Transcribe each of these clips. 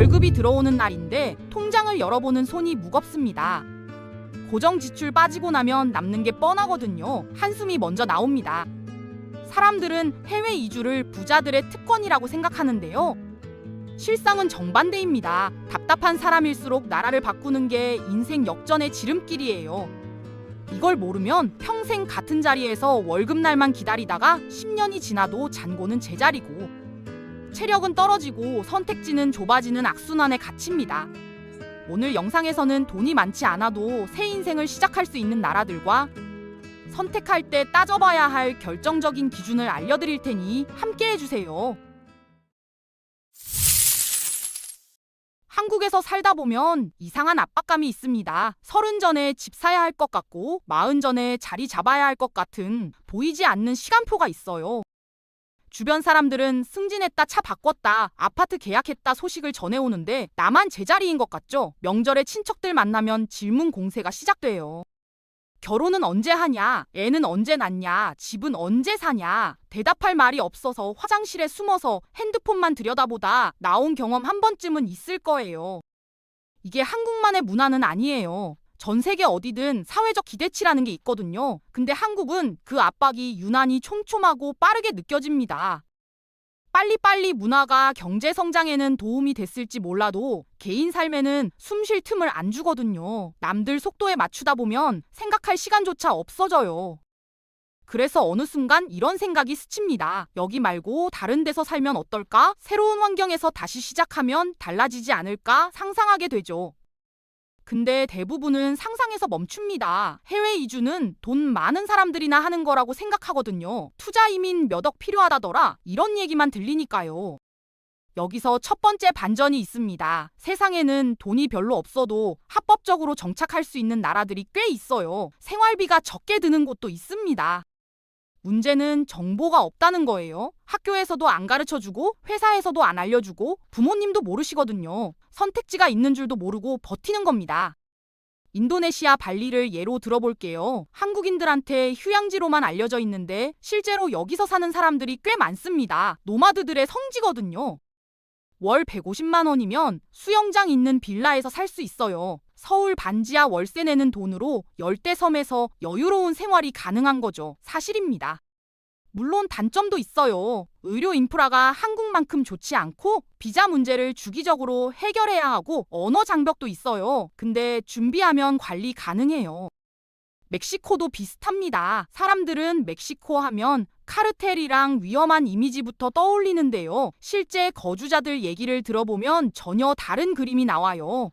월급이 들어오는 날인데 통장을 열어보는 손이 무겁습니다. 고정 지출 빠지고 나면 남는 게 뻔하거든요. 한숨이 먼저 나옵니다. 사람들은 해외 이주를 부자들의 특권이라고 생각하는데요. 실상은 정반대입니다. 답답한 사람일수록 나라를 바꾸는 게 인생 역전의 지름길이에요. 이걸 모르면 평생 같은 자리에서 월급날만 기다리다가 10년이 지나도 잔고는 제자리고 체력은 떨어지고 선택지는 좁아지는 악순환에 갇힙니다. 오늘 영상에서는 돈이 많지 않아도 새 인생을 시작할 수 있는 나라들과 선택할 때 따져봐야 할 결정적인 기준을 알려드릴 테니 함께 해주세요. 한국에서 살다 보면 이상한 압박감이 있습니다. 서른 전에 집 사야 할 것 같고 마흔 전에 자리 잡아야 할 것 같은 보이지 않는 시간표가 있어요. 주변 사람들은 승진했다, 차 바꿨다, 아파트 계약했다 소식을 전해오는데 나만 제자리인 것 같죠? 명절에 친척들 만나면 질문 공세가 시작돼요. 결혼은 언제 하냐? 애는 언제 낳냐? 집은 언제 사냐? 대답할 말이 없어서 화장실에 숨어서 핸드폰만 들여다보다 나온 경험 한 번쯤은 있을 거예요. 이게 한국만의 문화는 아니에요. 전 세계 어디든 사회적 기대치라는 게 있거든요. 근데 한국은 그 압박이 유난히 촘촘하고 빠르게 느껴집니다. 빨리빨리 문화가 경제 성장에는 도움이 됐을지 몰라도 개인 삶에는 숨 쉴 틈을 안 주거든요. 남들 속도에 맞추다 보면 생각할 시간조차 없어져요. 그래서 어느 순간 이런 생각이 스칩니다. 여기 말고 다른 데서 살면 어떨까? 새로운 환경에서 다시 시작하면 달라지지 않을까? 상상하게 되죠. 근데 대부분은 상상에서 멈춥니다. 해외 이주는 돈 많은 사람들이나 하는 거라고 생각하거든요. 투자 이민 몇 억 필요하다더라. 이런 얘기만 들리니까요. 여기서 첫 번째 반전이 있습니다. 세상에는 돈이 별로 없어도 합법적으로 정착할 수 있는 나라들이 꽤 있어요. 생활비가 적게 드는 곳도 있습니다. 문제는 정보가 없다는 거예요. 학교에서도 안 가르쳐 주고, 회사에서도 안 알려주고, 부모님도 모르시거든요. 선택지가 있는 줄도 모르고 버티는 겁니다. 인도네시아 발리를 예로 들어볼게요. 한국인들한테 휴양지로만 알려져 있는데 실제로 여기서 사는 사람들이 꽤 많습니다. 노마드들의 성지거든요. 월 150만 원이면 수영장 있는 빌라에서 살 수 있어요. 서울 반지하 월세 내는 돈으로 열대 섬에서 여유로운 생활이 가능한 거죠. 사실입니다. 물론 단점도 있어요. 의료 인프라가 한국만큼 좋지 않고 비자 문제를 주기적으로 해결해야 하고 언어 장벽도 있어요. 근데 준비하면 관리 가능해요. 멕시코도 비슷합니다. 사람들은 멕시코 하면 카르텔이랑 위험한 이미지부터 떠올리는데요. 실제 거주자들 얘기를 들어보면 전혀 다른 그림이 나와요.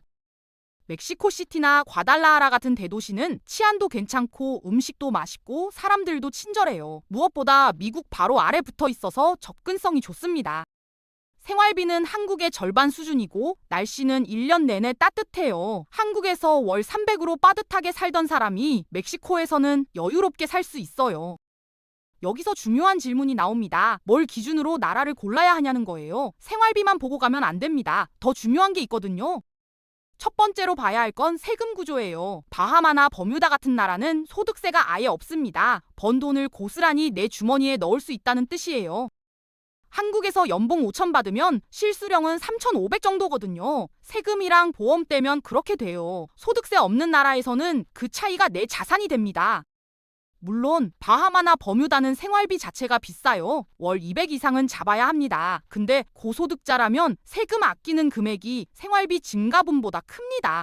멕시코 시티나 과달라하라 같은 대도시는 치안도 괜찮고 음식도 맛있고 사람들도 친절해요. 무엇보다 미국 바로 아래 붙어 있어서 접근성이 좋습니다. 생활비는 한국의 절반 수준이고 날씨는 1년 내내 따뜻해요. 한국에서 월 300으로 빠듯하게 살던 사람이 멕시코에서는 여유롭게 살 수 있어요. 여기서 중요한 질문이 나옵니다. 뭘 기준으로 나라를 골라야 하냐는 거예요. 생활비만 보고 가면 안 됩니다. 더 중요한 게 있거든요. 첫 번째로 봐야 할 건 세금 구조예요. 바하마나 버뮤다 같은 나라는 소득세가 아예 없습니다. 번 돈을 고스란히 내 주머니에 넣을 수 있다는 뜻이에요. 한국에서 연봉 5천 받으면 실수령은 3,500 정도거든요. 세금이랑 보험 떼면 그렇게 돼요. 소득세 없는 나라에서는 그 차이가 내 자산이 됩니다. 물론 바하마나 버뮤다는 생활비 자체가 비싸요. 월 200 이상은 잡아야 합니다. 근데 고소득자라면 세금 아끼는 금액이 생활비 증가분보다 큽니다.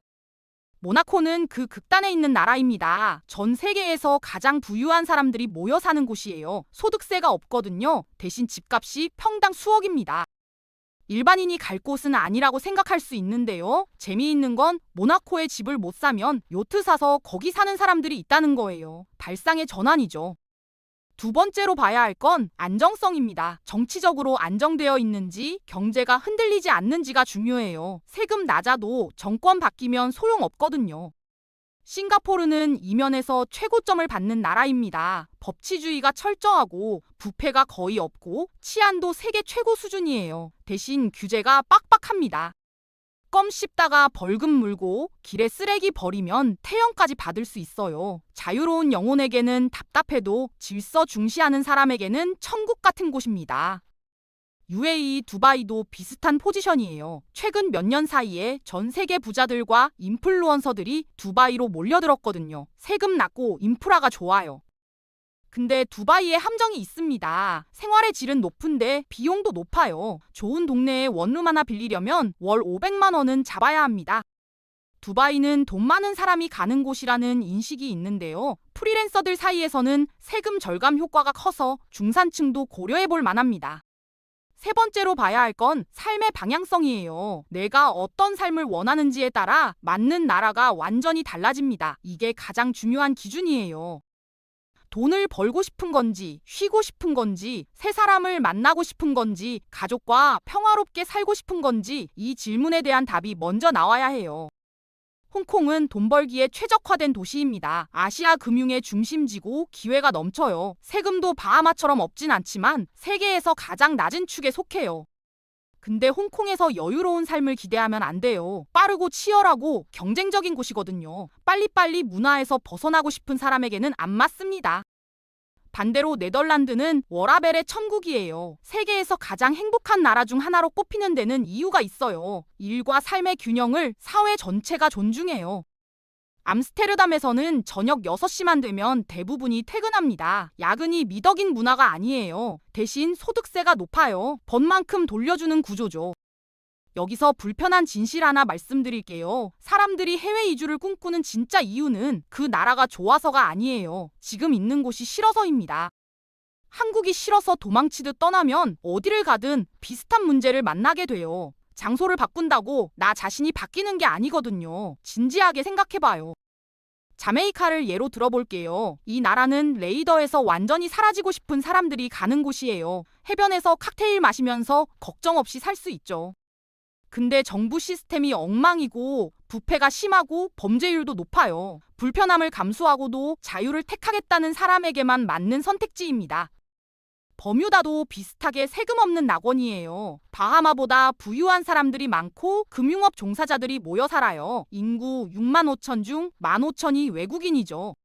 모나코는 그 극단에 있는 나라입니다. 전 세계에서 가장 부유한 사람들이 모여 사는 곳이에요. 소득세가 없거든요. 대신 집값이 평당 수억입니다. 일반인이 갈 곳은 아니라고 생각할 수 있는데요. 재미있는 건 모나코에 집을 못 사면 요트 사서 거기 사는 사람들이 있다는 거예요. 발상의 전환이죠. 두 번째로 봐야 할 건 안정성입니다. 정치적으로 안정되어 있는지 경제가 흔들리지 않는지가 중요해요. 세금 낮아도 정권 바뀌면 소용없거든요. 싱가포르는 이면에서 최고점을 받는 나라입니다. 법치주의가 철저하고 부패가 거의 없고 치안도 세계 최고 수준이에요. 대신 규제가 빡빡합니다. 껌 씹다가 벌금 물고 길에 쓰레기 버리면 태형까지 받을 수 있어요. 자유로운 영혼에게는 답답해도 질서 중시하는 사람에게는 천국 같은 곳입니다. UAE, 두바이도 비슷한 포지션이에요. 최근 몇 년 사이에 전 세계 부자들과 인플루언서들이 두바이로 몰려들었거든요. 세금 낮고 인프라가 좋아요. 근데 두바이에 함정이 있습니다. 생활의 질은 높은데 비용도 높아요. 좋은 동네에 원룸 하나 빌리려면 월 500만 원은 잡아야 합니다. 두바이는 돈 많은 사람이 가는 곳이라는 인식이 있는데요. 프리랜서들 사이에서는 세금 절감 효과가 커서 중산층도 고려해 볼 만합니다. 세 번째로 봐야 할 건 삶의 방향성이에요. 내가 어떤 삶을 원하는지에 따라 맞는 나라가 완전히 달라집니다. 이게 가장 중요한 기준이에요. 돈을 벌고 싶은 건지, 쉬고 싶은 건지, 새 사람을 만나고 싶은 건지, 가족과 평화롭게 살고 싶은 건지, 이 질문에 대한 답이 먼저 나와야 해요. 홍콩은 돈 벌기에 최적화된 도시입니다. 아시아 금융의 중심지고 기회가 넘쳐요. 세금도 바하마처럼 없진 않지만 세계에서 가장 낮은 축에 속해요. 근데 홍콩에서 여유로운 삶을 기대하면 안 돼요. 빠르고 치열하고 경쟁적인 곳이거든요. 빨리빨리 문화에서 벗어나고 싶은 사람에게는 안 맞습니다. 반대로 네덜란드는 워라벨의 천국이에요. 세계에서 가장 행복한 나라 중 하나로 꼽히는 데는 이유가 있어요. 일과 삶의 균형을 사회 전체가 존중해요. 암스테르담에서는 저녁 6시만 되면 대부분이 퇴근합니다. 야근이 미덕인 문화가 아니에요. 대신 소득세가 높아요. 번 만큼 돌려주는 구조죠. 여기서 불편한 진실 하나 말씀드릴게요. 사람들이 해외 이주를 꿈꾸는 진짜 이유는 그 나라가 좋아서가 아니에요. 지금 있는 곳이 싫어서입니다. 한국이 싫어서 도망치듯 떠나면 어디를 가든 비슷한 문제를 만나게 돼요. 장소를 바꾼다고 나 자신이 바뀌는 게 아니거든요. 진지하게 생각해봐요. 자메이카를 예로 들어볼게요. 이 나라는 레이더에서 완전히 사라지고 싶은 사람들이 가는 곳이에요. 해변에서 칵테일 마시면서 걱정 없이 살 수 있죠. 근데 정부 시스템이 엉망이고 부패가 심하고 범죄율도 높아요. 불편함을 감수하고도 자유를 택하겠다는 사람에게만 맞는 선택지입니다. 버뮤다도 비슷하게 세금 없는 낙원이에요. 바하마보다 부유한 사람들이 많고 금융업 종사자들이 모여 살아요. 인구 6만 5천 중 1만 5천이 외국인이죠.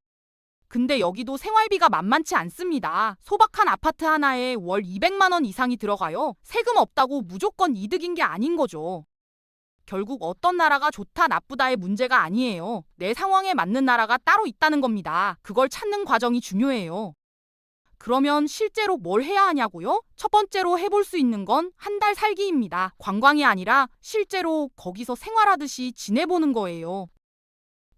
근데 여기도 생활비가 만만치 않습니다. 소박한 아파트 하나에 월 200만 원 이상이 들어가요. 세금 없다고 무조건 이득인 게 아닌 거죠. 결국 어떤 나라가 좋다 나쁘다의 문제가 아니에요. 내 상황에 맞는 나라가 따로 있다는 겁니다. 그걸 찾는 과정이 중요해요. 그러면 실제로 뭘 해야 하냐고요? 첫 번째로 해볼 수 있는 건 한 달 살기입니다. 관광이 아니라 실제로 거기서 생활하듯이 지내보는 거예요.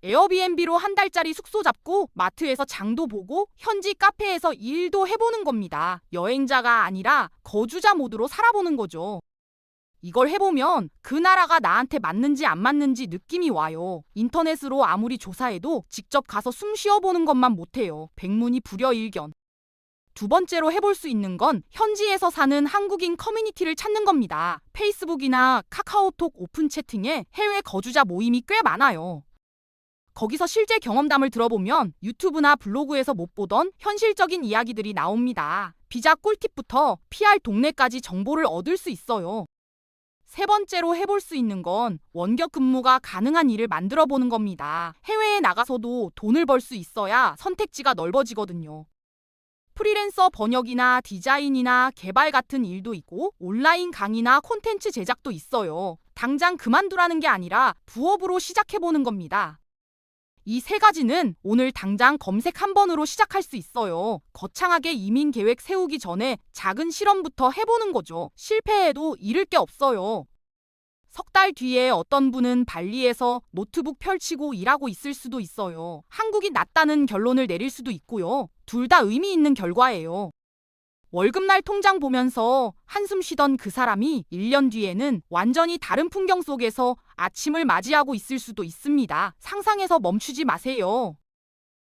에어비앤비로 한 달짜리 숙소 잡고 마트에서 장도 보고 현지 카페에서 일도 해보는 겁니다. 여행자가 아니라 거주자 모드로 살아보는 거죠. 이걸 해보면 그 나라가 나한테 맞는지 안 맞는지 느낌이 와요. 인터넷으로 아무리 조사해도 직접 가서 숨 쉬어보는 것만 못해요. 백문이 불여일견. 두 번째로 해볼 수 있는 건 현지에서 사는 한국인 커뮤니티를 찾는 겁니다. 페이스북이나 카카오톡 오픈 채팅에 해외 거주자 모임이 꽤 많아요. 거기서 실제 경험담을 들어보면 유튜브나 블로그에서 못 보던 현실적인 이야기들이 나옵니다. 비자 꿀팁부터 PR 동네까지 정보를 얻을 수 있어요. 세 번째로 해볼 수 있는 건 원격 근무가 가능한 일을 만들어 보는 겁니다. 해외에 나가서도 돈을 벌 수 있어야 선택지가 넓어지거든요. 프리랜서 번역이나 디자인이나 개발 같은 일도 있고 온라인 강의나 콘텐츠 제작도 있어요. 당장 그만두라는 게 아니라 부업으로 시작해보는 겁니다. 이 세 가지는 오늘 당장 검색 한 번으로 시작할 수 있어요. 거창하게 이민 계획 세우기 전에 작은 실험부터 해보는 거죠. 실패해도 잃을 게 없어요. 석달 뒤에 어떤 분은 발리에서 노트북 펼치고 일하고 있을 수도 있어요. 한국이 낫다는 결론을 내릴 수도 있고요. 둘 다 의미 있는 결과예요. 월급날 통장 보면서 한숨 쉬던 그 사람이 1년 뒤에는 완전히 다른 풍경 속에서 아침을 맞이하고 있을 수도 있습니다. 상상해서 멈추지 마세요.